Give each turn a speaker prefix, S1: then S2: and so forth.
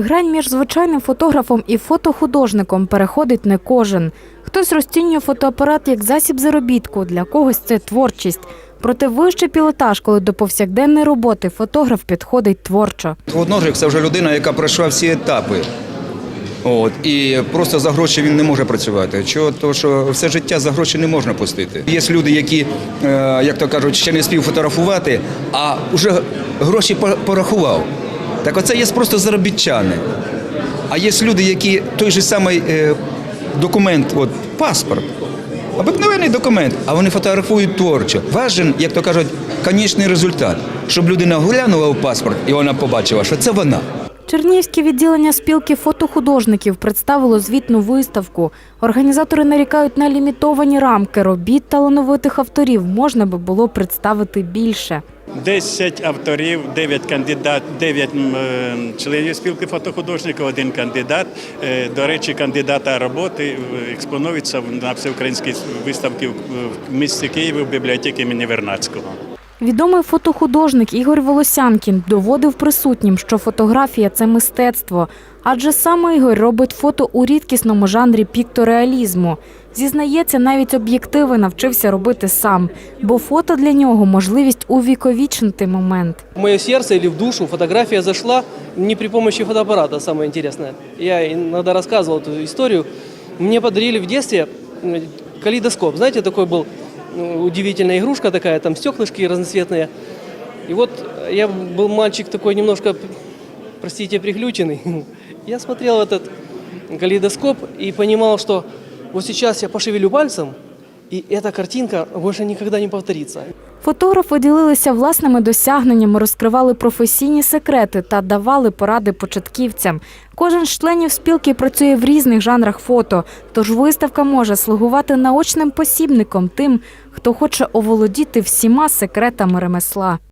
S1: Грань між звичайним фотографом і фотохудожником переходить не кожен. Хтось розцінює фотоапарат як засіб заробітку, для когось це творчість. Проте вищий пілотаж, коли до повсякденної роботи фотограф підходить творчо.
S2: Художник це вже людина, яка пройшла всі етапи. От, і просто за гроші він не може працювати. Чого? Тому що все життя за гроші не можна пустити. Є люди, які, е, як то кажуть, ще не спів фотографувати, а вже гроші порахував. Так оце є просто заробітчани. А є люди, які той же самий е, документ, от паспорт, обикновений документ, а вони фотографують творчо. Важен, як то кажуть, конечний результат, щоб людина глянула в паспорт і вона побачила, що це вона.
S1: Чернігівське відділення спілки фотохудожників представило звітну виставку. Організатори нарікають на лімітовані рамки робіт талановитих авторів. Можна би було представити більше.
S3: 10 авторів, 9 кандидат, 9 е, членів спілки фотохудожників, один кандидат. Е, До речі, кандидата роботи е, експонуються на всеукраїнській виставці в місті Києві в бібліотеці імені Вернадського.
S1: Відомий фотохудожник Ігор Волосянкін доводив присутнім, що фотографія це мистецтво. Адже саме Ігор робить фото у рідкісному жанрі піктореалізму. Зізнається, навіть об'єктиви навчився робити сам, бо фото для нього можливість увіковічнити момент.
S4: В мое сердце или в душу фотография зашла не при помощи фотоаппарата, самое интересное. Я иногда рассказывал эту историю. Мне подарили в детстве м, калейдоскоп. Знаете, такой был ну, удивительная игрушка такая, там стеклышки разноцветные. И вот я был мальчик такой немножко, простите, приглюченный. Я смотрел в этот калейдоскоп и понимал, что вот сейчас я пошевелю пальцем, и ця картинка більше ніколи не повториться.
S1: Фотографи ділилися власними досягненнями, розкривали професійні секрети та давали поради початківцям. Кожен з членів спілки працює в різних жанрах фото, тож виставка може слугувати наочним посібником тим, хто хоче оволодіти всіма секретами ремесла.